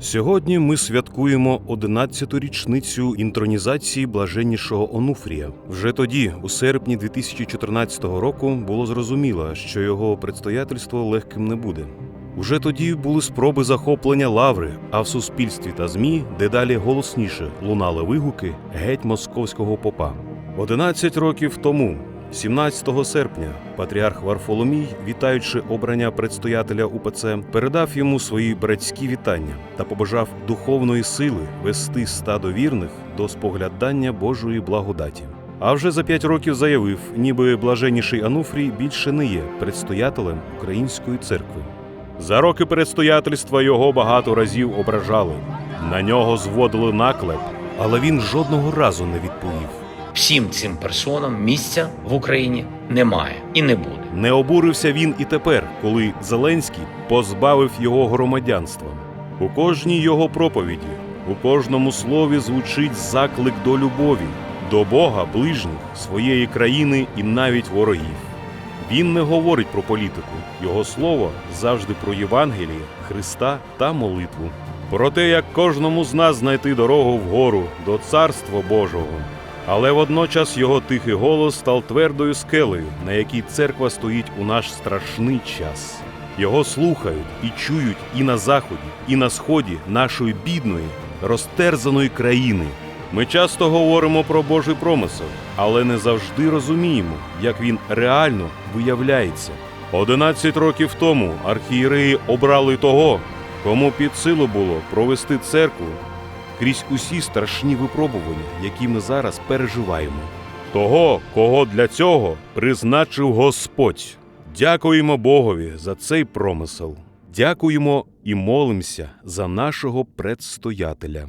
Сьогодні ми святкуємо 11-ту річницю інтронізації блаженнішого Онуфрія. Вже тоді, у серпні 2014 року, було зрозуміло, що його предстоятельство легким не буде. Уже тоді були спроби захоплення лаври, а в суспільстві та змі дедалі голосніше лунали вигуки геть московського попа. 11 років тому, 17 серпня, патріарх Варфоломій, вітаючи обрання предстоятеля УПЦ, передав йому свої братські вітання та побажав духовної сили вести стадо вірних до споглядання Божої благодаті. А вже за п'ять років заявив, ніби блаженніший Ануфрій більше не є предстоятелем української церкви. За роки предстоятельства його багато разів ображали, на нього зводили наклеп, але він жодного разу не відповів. Всім цим персонам місця в Україні немає і не буде. Не обурився він і тепер, коли Зеленський позбавив його громадянства. У кожній його проповіді, у кожному слові звучить заклик до любові, до Бога, ближніх, своєї країни і навіть ворогів. Він не говорить про політику, його слово завжди про Євангеліє, Христа та молитву. Про те, як кожному з нас знайти дорогу вгору до Царства Божого. Але водночас його тихий голос став твердою скелею, на якій церква стоїть у наш страшний час. Його слухають і чують і на заході, і на сході нашої бідної, розтерзаної країни. Ми часто говоримо про Божий промисел, але не завжди розуміємо, як він реально виявляється. Одинадцять років тому архієреї обрали того, кому під силу було провести церкву крізь усі страшні випробування, які ми зараз переживаємо. Того, кого для цього призначив Господь. Дякуємо Богові за цей промисел. Дякуємо і молимося за нашого предстоятеля.